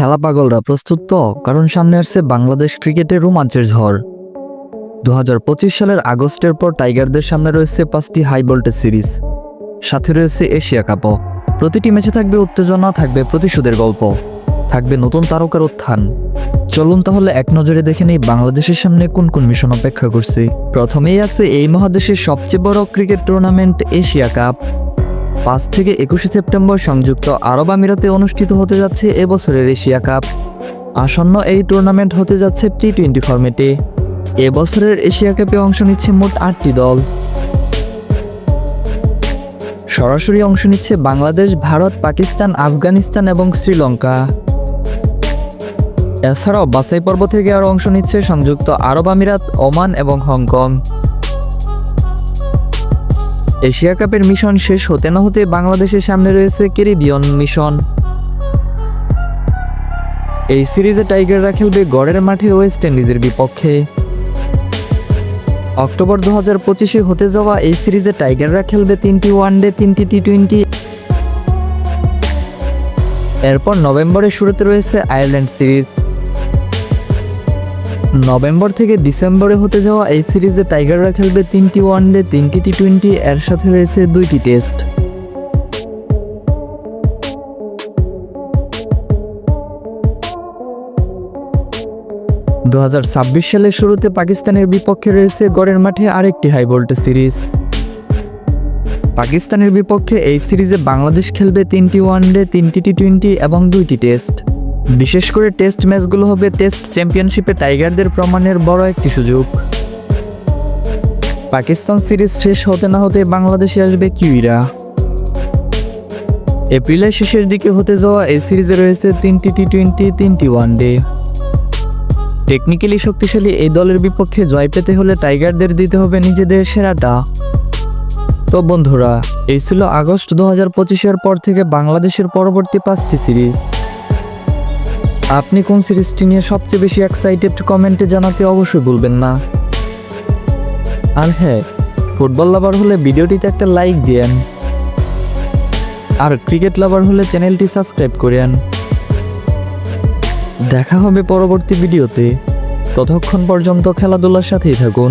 খেলা পাগলরা প্রস্তুত তো, কারণ সামনে আসছে বাংলাদেশ ক্রিকেটের রোমাঞ্চের ঝড়। দু হাজার পঁচিশ সালের আগস্টের পর টাইগারদের সামনে রয়েছে পাঁচটি হাই ভোল্টেজ সিরিজ। সাথে রয়েছে এশিয়া কাপও। প্রতিটি ম্যাচে থাকবে উত্তেজনা, থাকবে প্রতিশোধের গল্প, থাকবে নতুন তারকার উত্থান। চলুন তাহলে এক নজরে দেখে নেই বাংলাদেশের সামনে কোন কোন মিশন অপেক্ষা করছে। প্রথমেই আছে এই মহাদেশের সবচেয়ে বড় ক্রিকেট টুর্নামেন্ট এশিয়া কাপ। পাঁচ থেকে একুশে সেপ্টেম্বর সংযুক্ত আরব আমিরাতে অনুষ্ঠিত হতে যাচ্ছে এবছরের এশিয়া কাপ। আসন্ন এই টুর্নামেন্ট হতে যাচ্ছে টি টোয়েন্টি ফর্মেটে এবছরের এশিয়া কাপে অংশ নিচ্ছে মোট আটটি দল। সরাসরি অংশ নিচ্ছে বাংলাদেশ, ভারত, পাকিস্তান, আফগানিস্তান এবং শ্রীলঙ্কা। এছাড়াও বাছাই পর্ব থেকে আরও অংশ নিচ্ছে সংযুক্ত আরব আমিরাত, ওমান এবং হংকং। এশিয়া কাপের মিশন শেষ হতে না হতে বাংলাদেশের সামনে রয়েছে ক্যারিবিয়ন মিশন। এই সিরিজে টাইগাররা খেলবে গড়ের মাঠে ওয়েস্ট ইন্ডিজের বিপক্ষে। অক্টোবর দু হাজার পঁচিশে হতে যাওয়া এই সিরিজে টাইগাররা খেলবে তিনটি ওয়ানডে, তিনটি টি টোয়েন্টি এরপর নভেম্বরের শুরুতে রয়েছে আয়ারল্যান্ড সিরিজ। নভেম্বর থেকে ডিসেম্বরে হতে যাওয়া এই সিরিজে টাইগাররা খেলবে তিনটি ওয়ানডে, তিনটি টি টোয়েন্টি এর সাথে রয়েছে দুইটি টেস্ট। দু হাজার ছাব্বিশ সালের শুরুতে পাকিস্তানের বিপক্ষে রয়েছে গড়ের মাঠে আরেকটি হাই ভোল্টেজ সিরিজ। পাকিস্তানের বিপক্ষে এই সিরিজে বাংলাদেশ খেলবে তিনটি ওয়ানডে, তিনটি টি টোয়েন্টি এবং দুইটি টেস্ট। বিশেষ করে টেস্ট ম্যাচগুলো হবে টেস্ট চ্যাম্পিয়নশিপে টাইগারদের প্রমাণের বড় একটি সুযোগ। পাকিস্তান সিরিজ শেষ হতে না হতে বাংলাদেশে আসবে কিউইরা। এপ্রিলের শেষের দিকে হতে যাওয়া এই সিরিজে রয়েছে তিনটি টি টোয়েন্টি তিনটি ওয়ানডে। টেকনিক্যালি শক্তিশালী এই দলের বিপক্ষে জয় পেতে হলে টাইগারদের দিতে হবে নিজেদের সেরাটা। তো বন্ধুরা, এই ছিল আগস্ট দু হাজার পঁচিশের পর থেকে বাংলাদেশের পরবর্তী পাঁচটি সিরিজ। আপনি কোন সিরিজটি নিয়ে সবচেয়ে বেশি এক্সাইটেড কমেন্টে জানাতে অবশ্যই ভুলবেন না। আর হ্যাঁ ফুটবল লাভার হলে ভিডিওটিতে একটা লাইক দিয়েন। আর ক্রিকেট লাভার হলে চ্যানেলটি সাবস্ক্রাইব করেন। দেখা হবে পরবর্তী ভিডিওতে ততক্ষণ পর্যন্ত খেলাধুলার সাথেই থাকুন।